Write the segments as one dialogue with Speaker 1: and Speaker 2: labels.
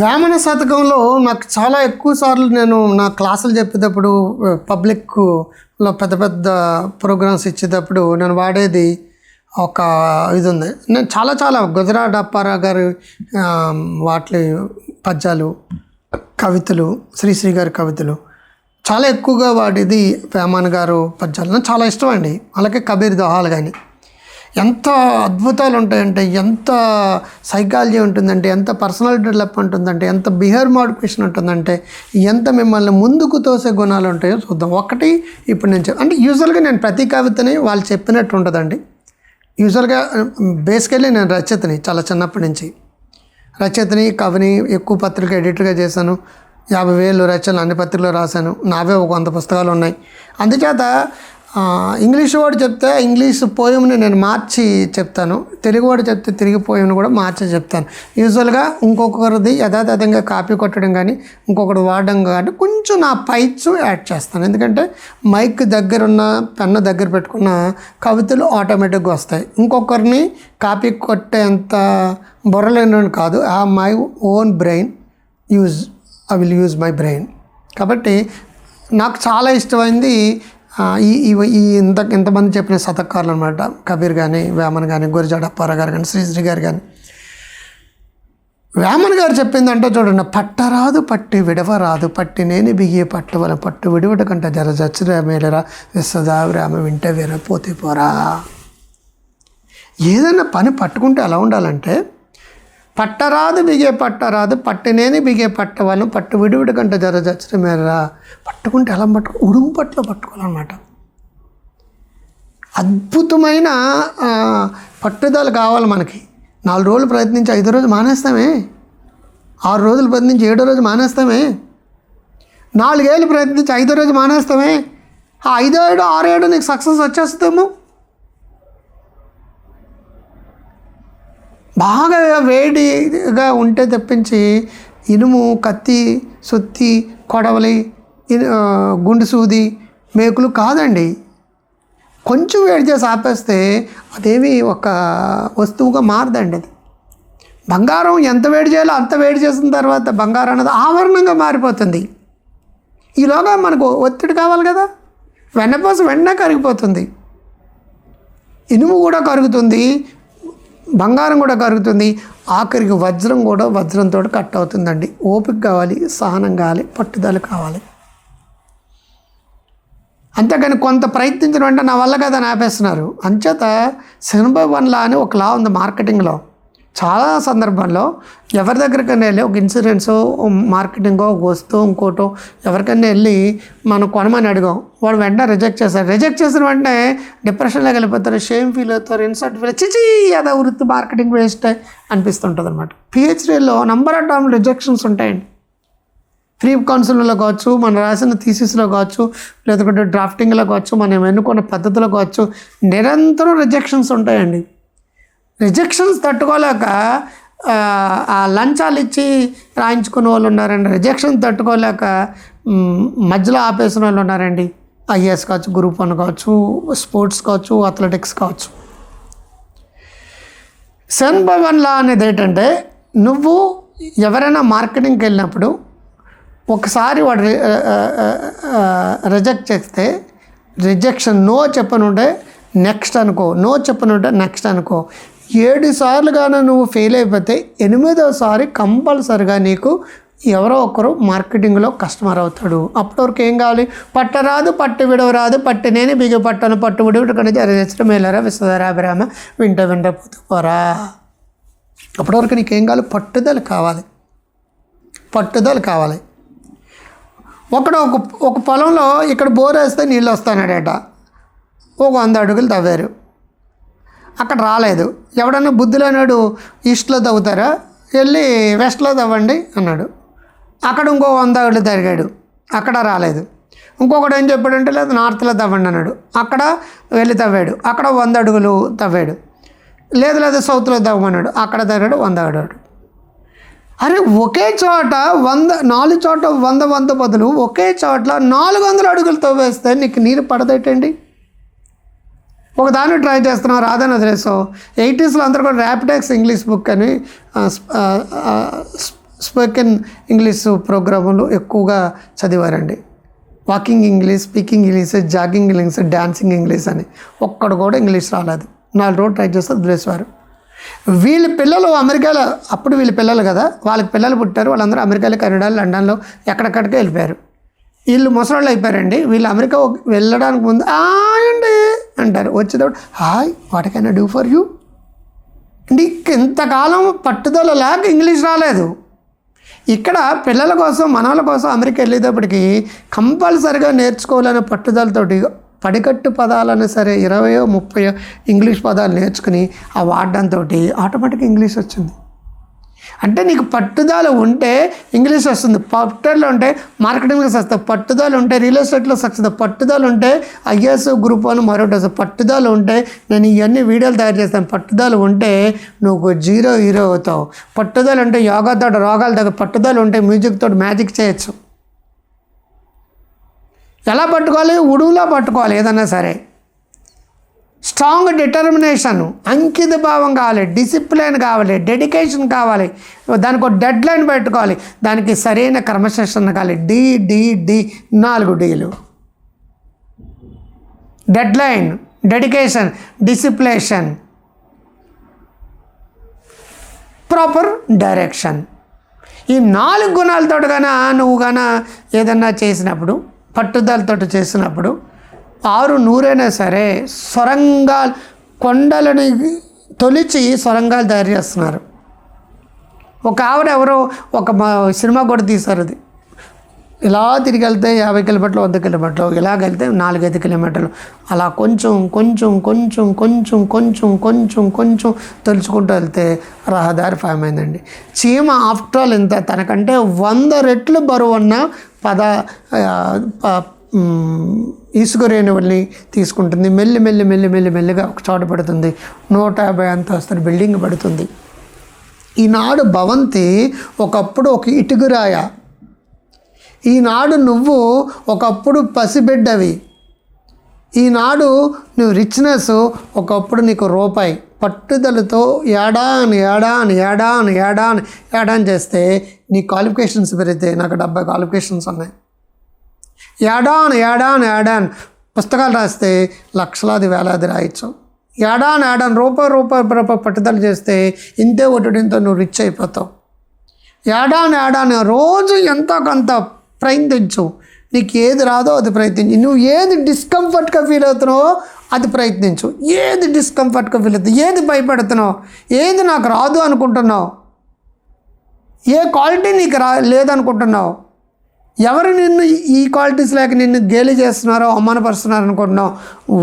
Speaker 1: వేమన శతకంలో నాకు చాలా ఎక్కువ సార్లు నేను నా క్లాసులు చెప్పేటప్పుడు పబ్లిక్లో పెద్ద పెద్ద ప్రోగ్రామ్స్ ఇచ్చేటప్పుడు నేను వాడేది ఒక ఇది ఉంది నేను చాలా చాలా గుజరాత్ అప్పారా గారి వాటి పద్యాలు కవితలు శ్రీశ్రీ గారి కవితలు చాలా ఎక్కువగా వాడేది వేమన్ గారు పద్యాలు. నాకు చాలా ఇష్టం అండి. అలాగే కబీర్ దోహాలు కానీ ఎంత అద్భుతాలు ఉంటాయంటే ఎంత సైకాలజీ ఉంటుందంటే ఎంత పర్సనాలిటీ డెవలప్ ఉంటుందంటే ఎంత బిహేవియర్ మోడిఫికేషన్ ఉంటుందంటే ఎంత మిమ్మల్ని ముందుకు తోసే గుణాలు ఉంటాయో చూద్దాం. ఒకటి ఇప్పుడు నేను అంటే యూజువల్గా నేను ప్రతి కవితని వాళ్ళు చెప్పినట్టు ఉంటుందండి. యూజువల్గా బేసికల్లీ నేను రచయితని చాలా చిన్నప్పటి నుంచి. రచయితని కవిని ఎక్కువ పత్రిక ఎడిటర్గా చేశాను. యాభై వేలు రచనలు అన్ని పత్రికలు రాశాను. నావే ఒక వంద పుస్తకాలు ఉన్నాయి. అందుచేత ఇంగ్లీష్ వాడు చెప్తే ఇంగ్లీష్ పోయంని నేను మార్చి చెప్తాను. తెలుగు వాడు చెప్తే తిరిగి పోయంని కూడా మార్చి చెప్తాను. యూజువల్గా ఇంకొకరిది యథాతథంగా కాపీ కొట్టడం కానీ ఇంకొకటి వాడడం కానీ కొంచెం నా పైట్స్ యాడ్ చేస్తాను. ఎందుకంటే మైక్ దగ్గర ఉన్న పెన్ను దగ్గర పెట్టుకున్న కవితలు ఆటోమేటిక్గా వస్తాయి. ఇంకొకరిని కాపీ కొట్టేంత బుర్రలేని కాదు. ఆ my own brain use I will use my brain కాబట్టి నాకు చాలా ఇష్టమైంది ఈ ఈ- ఇంత ఇంతమంది చెప్పిన శతకారులు అనమాట కబీర్ కానీ వేమన్ కానీ గురిజాడ అప్పారా గారు కానీ శ్రీశ్రీ గారు కానీ వేమన్ గారు చెప్పిందంటే చూడండి పట్టరాదు పట్టి విడవరాదు పట్టి నేని బిగి పట్టువల పట్టు విడివట కంటే జర జచ్చరా మేలరా విశ్వదావి వింటే వేరే పోతే పోరా. ఏదైనా పని పట్టుకుంటే ఎలా ఉండాలంటే పట్టరాదు బిగే పట్టరాదు పట్టినేని బిగే పట్టవలను పట్టు విడివిడి కంట జర జచ్చర మేరరా పట్టుకుంటే ఎలా పట్టు ఉడుము పట్టులో పట్టుకోవాలన్నమాట. అద్భుతమైన పట్టుదల కావాలి మనకి. నాలుగు రోజులు ప్రయత్నించి ఐదో రోజు మానేస్తామే. ఆరు రోజులు ప్రయత్నించి ఏడో రోజు మానేస్తామే. నాలుగేళ్ళు ప్రయత్నించి ఐదో రోజు మానేస్తామే. ఆ ఐదో ఏడు ఆరు ఏడు నీకు సక్సెస్ వచ్చేస్తుందేమో. బాగా వేడిగా ఉంటే తప్పించి ఇనుము కత్తి సుత్తి కొడవలి గుండు సూది మేకులు కాదండి. కొంచెం వేడి చేసి ఆపేస్తే అదేమి ఒక వస్తువుగా మారదండి అది. బంగారం ఎంత వేడి చేయాలో అంత వేడి చేసిన తర్వాత బంగారం అనేది ఆవరణంగా మారిపోతుంది. ఈలోగా మనకు ఒత్తిడి కావాలి కదా. వెన్నపూస వెన్న కరిగిపోతుంది. ఇనుము కూడా కరుగుతుంది. బంగారం కూడా కరుగుతుంది. ఆఖరికి వజ్రం కూడా వజ్రంతో కట్ అవుతుందండి. ఓపిక కావాలి సహనం కావాలి పట్టుదల కావాలి. అంతేకాని కొంత ప్రయత్నించిన వెంటనే నా వల్ల కదా అని ఆపేస్తున్నారు అంచేత సెవెన్ వన్లా అని ఒక లా ఉంది మార్కెటింగ్లో. చాలా సందర్భాల్లో ఎవరి దగ్గరికైనా వెళ్ళి ఒక ఇన్సూరెన్స్ మార్కెటింగో ఒక వస్తువు ఇంకోటో ఎవరికైనా వెళ్ళి మనం కొనమని అడిగాం. వాడు వెంటనే రిజెక్ట్ చేస్తారు రిజెక్ట్ చేసిన వెంటనే డిప్రెషన్లోకి వెళ్ళిపోతారు షేమ్ ఫీల్ అవుతారు ఇన్సల్ట్ ఫీల్ చిచి అదే వృత్తి మార్కెటింగ్ వేస్ట్ అనిపిస్తుంటుంది అనమాట పిహెచ్డీలో నంబర్ ఆఫ్ టైమ్ రిజెక్షన్స్ ఉంటాయండి. ఫ్రీ కౌన్సిలింగ్లో కావచ్చు మనం రాసిన థీసిస్లో కావచ్చు లేదంటే డ్రాఫ్టింగ్లో కావచ్చు మనం ఎన్నుకున్న పద్ధతిలో కావచ్చు నిరంతరం రిజెక్షన్స్ ఉంటాయండి. రిజెక్షన్స్ తట్టుకోలేక ఆ, లంచాలు ఇచ్చి రాయించుకునే వాళ్ళు ఉన్నారండి. రిజెక్షన్ తట్టుకోలేక మధ్యలో ఆపేసిన వాళ్ళు ఉన్నారండి. ఐఏఎస్ కావచ్చు గ్రూప్ వన్ కావచ్చు స్పోర్ట్స్ కావచ్చు అథ్లెటిక్స్ కావచ్చు. సెన్ భవన్ లా అనేది ఏంటంటే నువ్వు ఎవరైనా మార్కెటింగ్కి వెళ్ళినప్పుడు ఒకసారి వాడు రిజెక్ట్ చేస్తే రిజెక్షన్ నో చెప్పనుంటే నెక్స్ట్ అనుకో నో చెప్పనుంటే నెక్స్ట్ అనుకో. ఏడు సార్లుగానే నువ్వు ఫెయిల్ అయిపోతే ఎనిమిదోసారి కంపల్సరిగా నీకు ఎవరో ఒకరు మార్కెటింగ్లో కస్టమర్ అవుతాడు. అప్పటివరకు ఏం కావాలి? పట్టరాదు పట్టు విడవరాదు పట్టు నేను బిగి పట్టను పట్టు విడవడు జరిగించడం జరగచ్చడం మేలరా విశ్వధరాభిరామ వింట వింట పోరా. అప్పటివరకు నీకేం కావాలి? పట్టుదల కావాలి. పట్టుదల కావాలి. ఒకడు ఒక ఒక పొలంలో ఇక్కడ బోర్ వేస్తే నీళ్ళు వస్తానడట. ఒక వంద అడుగులు తవ్వారు. అక్కడ రాలేదు. ఎవడన్నా బుద్ధి లేనాడు ఈస్ట్లో తవ్వుతారా? వెళ్ళి వెస్ట్లో తవ్వండి అన్నాడు. అక్కడ ఇంకో వంద అడుగులు తిరిగాడు. అక్కడ రాలేదు. ఇంకొకడు ఏం చెప్పాడంటే లేదు నార్త్లో తవ్వండి అన్నాడు. అక్కడ వెళ్ళి తవ్వాడు. అక్కడ వంద అడుగులు తవ్వాడు. లేదు లేదు సౌత్లో తవ్వమన్నాడు. అక్కడ తవ్వాడు వంద అడుగుడు అరే ఒకే చోట వంద నాలుగు చోట వంద వంద బదులు ఒకే చోట్ల నాలుగు వందల అడుగులు తవ్వేస్తే నీకు నీరు పడదేటండి? ఒక దాన్ని ట్రై చేస్తున్నాం రాదని వదిలేసావు. ఎయిటీస్లో అందరూ కూడా ర్యాపిడెక్స్ ఇంగ్లీష్ బుక్ అని స్పోకెన్ ఇంగ్లీష్ ప్రోగ్రాములు ఎక్కువగా చదివారండి. Walking English speaking English jogging English dancing English అని. ఒక్కడు కూడా ఇంగ్లీష్ రాలేదు. నాలుగు రోజులు ట్రై చేస్తే వదిలేసేవారు. వీళ్ళ పిల్లలు అమెరికాలో అప్పుడు వీళ్ళ పిల్లలు కదా వాళ్ళకి పిల్లలు పుట్టారు వాళ్ళందరూ అమెరికాలో కెనడా లండన్లో ఎక్కడెక్కడికి వెళ్ళిపోయారు. వీళ్ళు ముసలాళ్ళు అయిపోయారండి. వీళ్ళు అమెరికా వెళ్ళడానికి ముందు ఆయండి అండి అంటారు. వచ్చేటప్పుడు hi what can do for you? అంటే ఇంతకాలం పట్టుదల లేక ఇంగ్లీష్ రాలేదు. ఇక్కడ పిల్లల కోసం మనవల కోసం అమెరికా వెళ్ళేటప్పటికి కంపల్సరిగా నేర్చుకోవాలనే పట్టుదలతోటి పడికట్టు పదాలన్నా సరే ఇరవయో ముప్పయో ఇంగ్లీష్ పదాలు నేర్చుకుని ఆ వాడడంతో ఆటోమేటిక్గా ఇంగ్లీష్ వచ్చింది. అంటే నీకు పట్టుదల ఉంటే ఇంగ్లీష్ వస్తుంది పట్టుదల ఉంటే మార్కెటింగ్లో వస్తుంది పట్టుదల ఉంటే రియల్ ఎస్టేట్లో వస్తుంది పట్టుదల ఉంటే ఐఎస్ గ్రూప్ అని మరొకటి వస్తుంది పట్టుదల ఉంటే నేను ఇవన్నీ వీడియోలు తయారు చేస్తాను పట్టుదల ఉంటే నువ్వు జీరో హీరో అవుతావు. పట్టుదల ఉంటే యోగాతో రోగాలు తగ్గ పట్టుదల ఉంటే మ్యూజిక్ తోటి మ్యాజిక్ చేయొచ్చు. ఎలా పట్టుకోవాలి? ఉడువులో పట్టుకోవాలి ఏదన్నా సరే. స్ట్రాంగ్ డిటర్మినేషన్ అంకిత భావం కావాలి డిసిప్లిన్ కావాలి డెడికేషన్ కావాలి. దానికి ఒక డెడ్ లైన్ పెట్టుకోవాలి. దానికి సరైన క్రమశిక్షణ కావాలి. డి డి డి నాలుగు deal. Deadline dedication discipline. Proper direction. ఈ నాలుగు గుణాలతో గాన నువ్వు గాన ఏదన్నా చేసినప్పుడు పట్టుదలతో చేసినప్పుడు ఆరు నూరైనా సరే సొరంగాలు కొండలని తొలిచి సొరంగాలు తయారు చేస్తున్నారు. ఒక ఆవిడ ఎవరో ఒక మా సినిమా కూడా తీశారు అది. ఇలా తిరిగి వెళ్తే యాభై కిలోమీటర్లు వంద కిలోమీటర్లు ఇలా వెళ్తే నాలుగైదు కిలోమీటర్లు. అలా కొంచెం కొంచెం కొంచెం కొంచెం కొంచెం కొంచెం కొంచెం తలుచుకుంటూ వెళ్తే రహదారి ఫామ్ అయిందండి. చీమ ఆఫ్టర్ ఆల్ ఇంత తనకంటే వంద రెట్లు బరువు ఉన్న పద ప- ఇసుక రేణువుల్ని తీసుకుంటుంది. మెల్లి మెల్లి మెల్లి మెల్లి మెల్లిగా ఒక చోట పడుతుంది. నూట యాభై అంతస్తుల బిల్డింగ్ పడుతుంది. ఈనాడు భవంతి ఒకప్పుడు ఒక ఇటుకురాయ. ఈనాడు నువ్వు ఒకప్పుడు పసిబిడ్డవి. ఈనాడు నువ్వు రిచ్నెస్ ఒకప్పుడు నీకు రూపాయి. పట్టుదలతో ఏడాన్ ఏడాన్ ఏడాన్ ఏడాన్ ఏడాన్ చేస్తే నీ క్వాలిఫికేషన్స్ పెరిగితే నాకు డెబ్బై క్వాలిఫికేషన్స్ ఉన్నాయి. ఏడాన్ ఏడాన్ ఏడాన్ పుస్తకాలు రాస్తే లక్షలాది వేలాది రాయొచ్చు. ఏడాన్ ఏడాన్ రూపాయి రూపాయి రూపాయి పట్టుదల చేస్తే ఇంతే ఒట్టుడింతో నువ్వు రిచ్ అయిపోతావు. ఏడాన్ ఏడాన్ రోజు ఎంతో కొంత ప్రయత్నించు. నీకు ఏది రాదో అది ప్రయత్నించు. నువ్వు ఏది డిస్కంఫర్ట్గా ఫీల్ అవుతున్నావో అది ప్రయత్నించు. ఏది డిస్కంఫర్ట్గా ఫీల్ అవుతుంది ఏది భయపడుతున్నావు? ఏది నాకు రాదు అనుకుంటున్నావు? ఏ క్వాలిటీ నీకు రా లేదనుకుంటున్నావు? ఎవరు నిన్ను ఈ క్వాలిటీస్ లేక నిన్ను గేలి చేస్తున్నారో అవమానపరుస్తున్నారో అనుకుంటున్నావు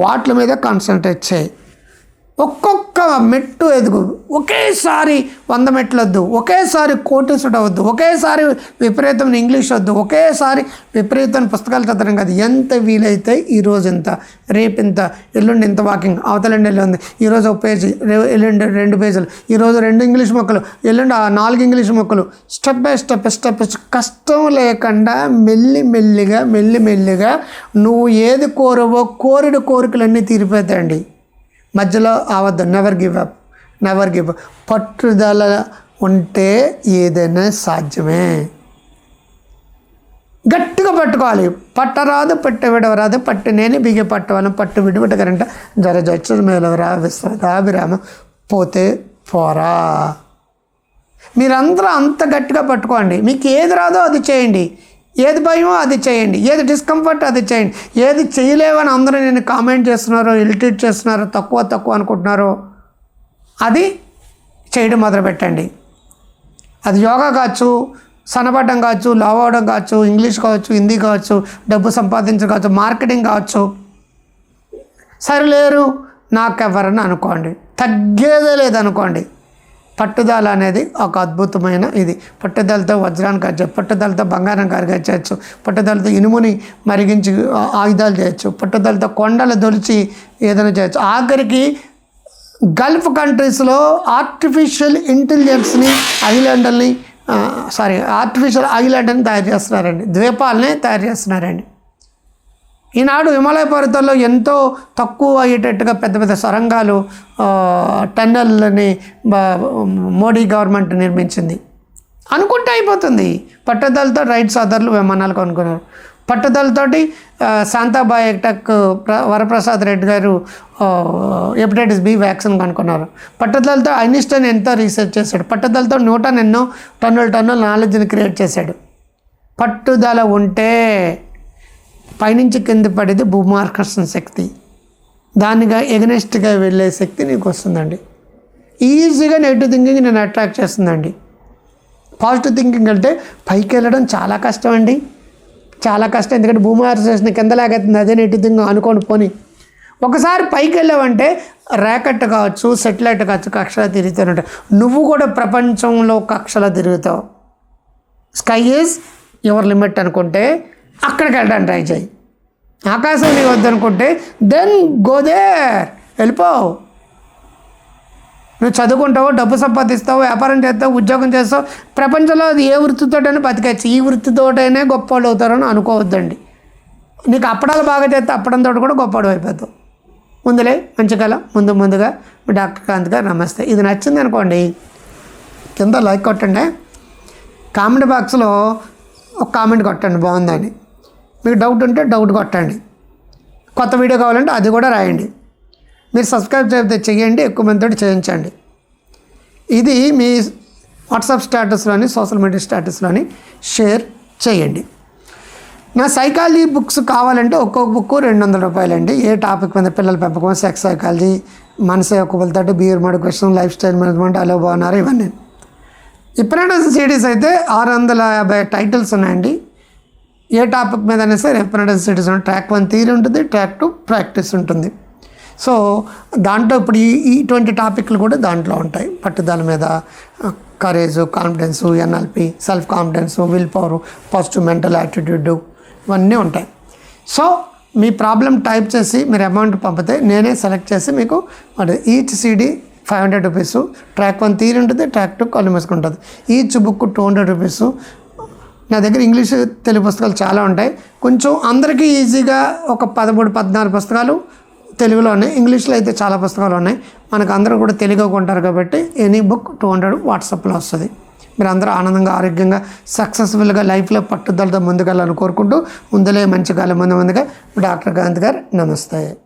Speaker 1: వాటి మీద కాన్సన్ట్రేట్ చేయి. ఒక్కొక్క మెట్టు ఎదుగు. ఒకేసారి వంద మెట్లు వద్దు ఒకేసారి కోటీసుడు అవద్దు ఒకేసారి విపరీతం ఇంగ్లీష్ వద్దు. ఒకేసారి విపరీతం పుస్తకాలు చదవడం కాదు. ఎంత వీలైతే ఈరోజు ఇంత రేపు ఇంత ఎల్లుండి ఇంత వాకింగ్ అవతలండి ఎల్లుంది ఈరోజు ఒక పేజీ ఎల్లుండి రెండు పేజీలు ఈరోజు రెండు ఇంగ్లీష్ మొక్కలు ఎల్లుండి ఆ నాలుగు ఇంగ్లీష్ మొక్కలు స్టెప్ బై స్టెప్ స్టెప్ కష్టం లేకుండా మెల్లి మెల్లిగా మెల్లి మెల్లిగా నువ్వు ఏది కోరవో కోరిన కోరికలన్నీ తీరిపోతాయండి. మధ్యలో ఆవద్దు never give up never give up పట్టుదల ఉంటే ఏదైనా సాధ్యమే. గట్టిగా పట్టుకోవాలి. పట్టరాదు పట్టు విడవరాదు పట్టు నేను బిగి పట్టవను పట్టు విడివిడగరంట జర జచ్చు మేలవరా విశ్వదాభిరామ పోతే పోరా. మీరందరూ అంత గట్టిగా పట్టుకోండి. మీకు ఏది రాదో అది చేయండి. ఏది భయమో అది చేయండి. ఏది డిస్కంఫర్ట్ అది చేయండి. ఏది చేయలేవని అందరూ నేను కామెంట్ చేస్తున్నారో ఇరిటేట్ చేస్తున్నారో తక్కువ తక్కువ అనుకుంటున్నారో అది చేయడం మొదలుపెట్టండి అది యోగా కావచ్చు సన్నబడ్డం కావచ్చు లావ్ అవడం కావచ్చు ఇంగ్లీష్ కావచ్చు హిందీ కావచ్చు డబ్బు సంపాదించడం కావచ్చు మార్కెటింగ్ కావచ్చు. సరిలేరు నాకెవరని అనుకోండి. తగ్గేదే లేదనుకోండి. పట్టుదల అనేది ఒక అద్భుతమైన ఇది. పట్టుదలతో వజ్రాన్ని కరచచ్చు పట్టుదలతో బంగారం కరగచ్చు పట్టుదలతో ఇనుముని మరిగించి ఆయుధాలు చేయొచ్చు పట్టుదలతో కొండలు దొలిచి ఏదైనా చేయొచ్చు. ఆఖరికి గల్ఫ్ కంట్రీస్లో ఆర్టిఫిషియల్ ఇంటెలిజెన్స్ని ఐలాండ్ని సారీ ఆర్టిఫిషియల్ ఐలాండ్ని తయారు చేస్తున్నారండి. ద్వీపాలని తయారు చేస్తున్నారండి. ఈనాడు హిమాలయ పర్వతాల్లో ఎంతో తక్కువ అయ్యేటట్టుగా పెద్ద పెద్ద సొరంగాలు టన్నెల్ని మోడీ గవర్నమెంట్ నిర్మించింది. అనుకుంటే అయిపోతుంది. పట్టుదలతో రైట్ అదర్లు విమానాలు కొనుక్కున్నారు. పట్టుదలతోటి శాంతాబాయ్ శాంతా వరప్రసాద్ రెడ్డి గారు హెపటైటిస్ బి వ్యాక్సిన్ కనుక్కున్నారు. పట్టుదలతో ఐనిస్టన్ ఎంతో రీసెర్చ్ చేశాడు. పట్టుదలతో న్యూటన్ ఎన్నో టన్నుల టన్నుల నాలెడ్జ్ని క్రియేట్ చేశాడు. పట్టుదల ఉంటే పైనుంచి కింద పడేది భూమాకర్షణ శక్తి. దానిగా ఎగనెస్ట్గా వెళ్ళే శక్తి నీకు వస్తుందండి. ఈజీగా నెగిటివ్ థింకింగ్ నేను అట్రాక్ట్ చేస్తుందండి. పాజిటివ్ థింకింగ్ అంటే పైకి వెళ్ళడం చాలా కష్టం అండి. చాలా కష్టం ఎందుకంటే భూమాకర్షణ కింద లాగేస్తుంది అదే నెగిటివ్ థింకింగ్ అనుకోని పోని. ఒకసారి పైకి వెళ్ళావంటే ర్యాకెట్ కావచ్చు సెటిలైట్ కావచ్చు కక్షలో తిరుగుతానంట నువ్వు కూడా ప్రపంచంలో కక్షలా తిరుగుతావు. స్కై ఈజ్ యువర్ లిమిట్ అనుకుంటే అక్కడికి వెళ్ళడానికి ట్రై చేయి. ఆకాశం నీ వద్దనుకుంటే దెన్ గోదేర్ వెళ్ళిపోవు నువ్వు చదువుకుంటావు డబ్బు సంపాదిస్తావు వ్యాపారం చేస్తావు ఉద్యోగం చేస్తావు ప్రపంచంలో అది ఏ వృత్తితోటైనా బతికచ్చు ఈ వృత్తితోటైనా గొప్పవాళ్ళు అవుతారని అనుకోవద్దండి. నీకు అప్పడాలు బాగా చేస్తే అప్పడంతో కూడా గొప్పవాడు అయిపోతావు. ముందులే మంచి కళ. ముందు ముందుగా మీ డాక్టర్ కాంత్ గారు నమస్తే. ఇది నచ్చింది అనుకోండి కింద లైక్ కొట్టండి. కామెంట్ బాక్స్లో ఒక కామెంట్ కొట్టండి బాగుందని మీకు డౌట్ ఉంటే డౌట్ కొట్టండి. కొత్త వీడియో కావాలంటే అది కూడా రాయండి. మీరు సబ్స్క్రైబ్ చేస్తే చేయండి ఎక్కువ మందితో చేయించండి. ఇది మీ వాట్సాప్ స్టేటస్లోని సోషల్ మీడియా స్టేటస్లోని షేర్ చేయండి. నా సైకాలజీ బుక్స్ కావాలంటే ఒక్కొక్క బుక్ రెండు వందల రూపాయలండి. ఏ టాపిక్ మీద పిల్లల పెంపకం సెక్స్ సైకాలజీ మనసు యొక్క కొలతట్టు బియర్ మెడికేషన్ లైఫ్ స్టైల్ మేనేజ్మెంట్ అలో బాగున్నారు? ఇవన్నీ. ఇప్రనస్ సిడీస్ అయితే ఆరు వందల యాభై టైటిల్స్ ఉన్నాయండి. ఏ టాపిక్ మీద అయినా సరే ఎప్రనస్ సిడీస్ ట్రాక్ వన్ థీరీ ఉంటుంది ట్రాక్ టూ ప్రాక్టీస్ ఉంటుంది. సో దాంట్లో ఇప్పుడు ఈ ఇటువంటి టాపిక్లు కూడా దాంట్లో ఉంటాయి. పట్టుదల మీద courage confidence NLP self confidence willpower positive mental attitude ఇవన్నీ ఉంటాయి. సో మీ ప్రాబ్లం టైప్ చేసి మీరు అమౌంట్ పంపితే నేనే సెలెక్ట్ చేసి మీకు each CD five hundred rupees. Track one theory ఉంటుంది ట్రాక్ టూ కొలిమస్కి ఉంటుంది. Each book two hundred rupees. నా దగ్గర ఇంగ్లీష్ తెలుగు పుస్తకాలు చాలా ఉంటాయి. కొంచెం అందరికీ ఈజీగా ఒక పదమూడు పద్నాలుగు పుస్తకాలు తెలుగులో ఉన్నాయి. ఇంగ్లీష్లో అయితే చాలా పుస్తకాలు ఉన్నాయి. మనకు అందరూ కూడా తెలుగు కొంటారు కాబట్టి ఎనీ బుక్ టూ హండ్రెడ్ వాట్సాప్లో వస్తుంది. మీరు అందరూ ఆనందంగా ఆరోగ్యంగా సక్సెస్ఫుల్గా లైఫ్లో పట్టుదలతో ముందుకెళ్ళాలని కోరుకుంటూ ముందులే మంచి కాలం ముందు ముందుగా డాక్టర్ గాంధీ గారు నమస్తే.